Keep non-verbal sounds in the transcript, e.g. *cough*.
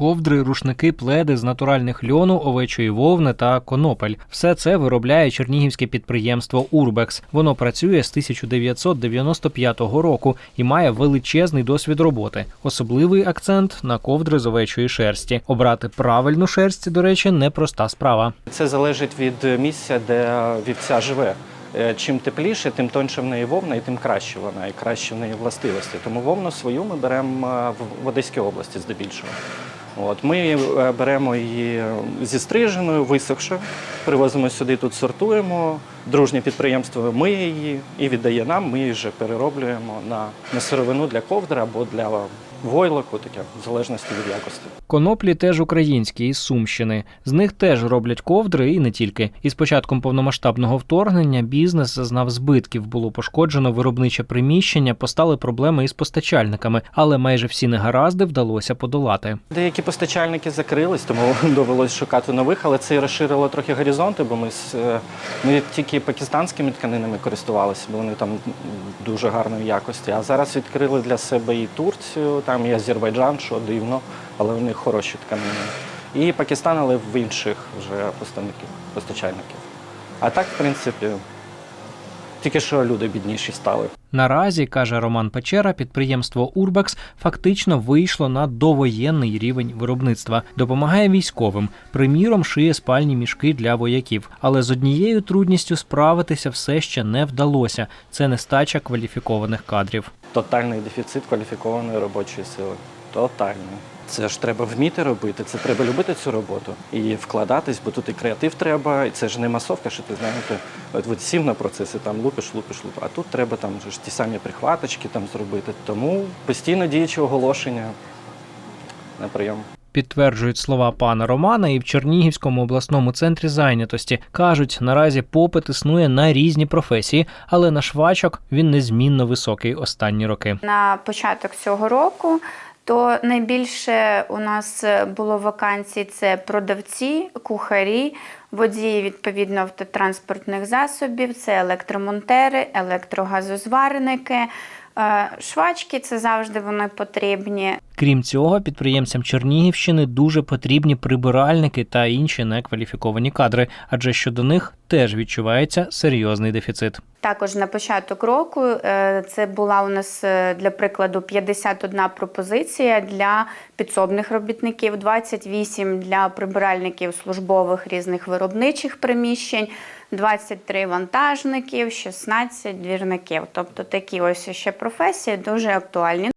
ковдри, рушники, пледи з натуральних льону, овечої вовни та конопель. Все це виробляє чернігівське підприємство Урбекс. Воно працює з 1995 року і має величезний досвід роботи. Особливий акцент на ковдри з овечої шерсті. Обрати правильну шерсть, до речі, непроста справа. Це залежить від місця, де вівця живе. Е, Чим тепліше, тим тоньше в неї вовна, і тим краще вона, і краще в неї властивості. Тому вовну свою ми беремо е, в Одеській області здебільшого. От, ми е, беремо її зі стриженою, висохши, привозимо сюди, тут сортуємо. Дружнє підприємство миє її і віддає нам. Ми її вже перероблюємо на, на сировину для ковдри або для войлоку, таке, в залежності від якості. Коноплі теж українські із Сумщини. З них теж роблять ковдри і не тільки. Із початком повномасштабного вторгнення бізнес зазнав збитків. Було пошкоджено виробниче приміщення, постали проблеми із постачальниками, але майже всі негаразди вдалося подолати. Деякі постачальники закрились, тому *laughs* довелось шукати нових, але це і розширило трохи горизонти, бо ми, е, ми і пакистанськими тканинами користувалися, бо вони там дуже гарної якості. А зараз відкрили для себе і Турцію, там і Азербайджан, що дивно, але в них хороші тканини. І Пакистан, але в інших вже поставників, постачальників. А так, в принципі, тільки що люди бідніші стали. Наразі каже Роман Печера, підприємство Урбекс фактично вийшло на довоєнний рівень виробництва, допомагає військовим. Приміром, шиє спальні мішки для вояків. Але з однією трудністю справитися все ще не вдалося. Це нестача кваліфікованих кадрів. Тотальний дефіцит кваліфікованої робочої сили. Тотальний. Це ж треба вміти робити, це треба любити цю роботу і вкладатись, бо тут і креатив треба, і це ж не масовка, що ти знаєте, от, от сів на процеси, там лупиш, лупиш, лупиш. А тут треба там ж ті самі прихваточки там зробити. Тому постійно діючі оголошення на прийом. Підтверджують слова пана Романа і в Чернігівському обласному центрі зайнятості. Кажуть, наразі попит існує на різні професії, але на швачок він незмінно високий останні роки. На початок цього року то найбільше у нас було вакансій це продавці, кухарі, водії відповідно автотранспортних засобів, це електромонтери, електрогазозварники. Е, Швачки це завжди вони потрібні. Крім цього, підприємцям Чернігівщини дуже потрібні прибиральники та інші некваліфіковані кадри, адже щодо них теж відчувається серйозний дефіцит. Також на початок року е, це була у нас е, для прикладу 51 пропозиція для підсобних робітників, 28 для прибиральників службових різних виробничих приміщень, 23 вантажників, 16 двірників. Тобто такі ось ще професії дуже актуальні.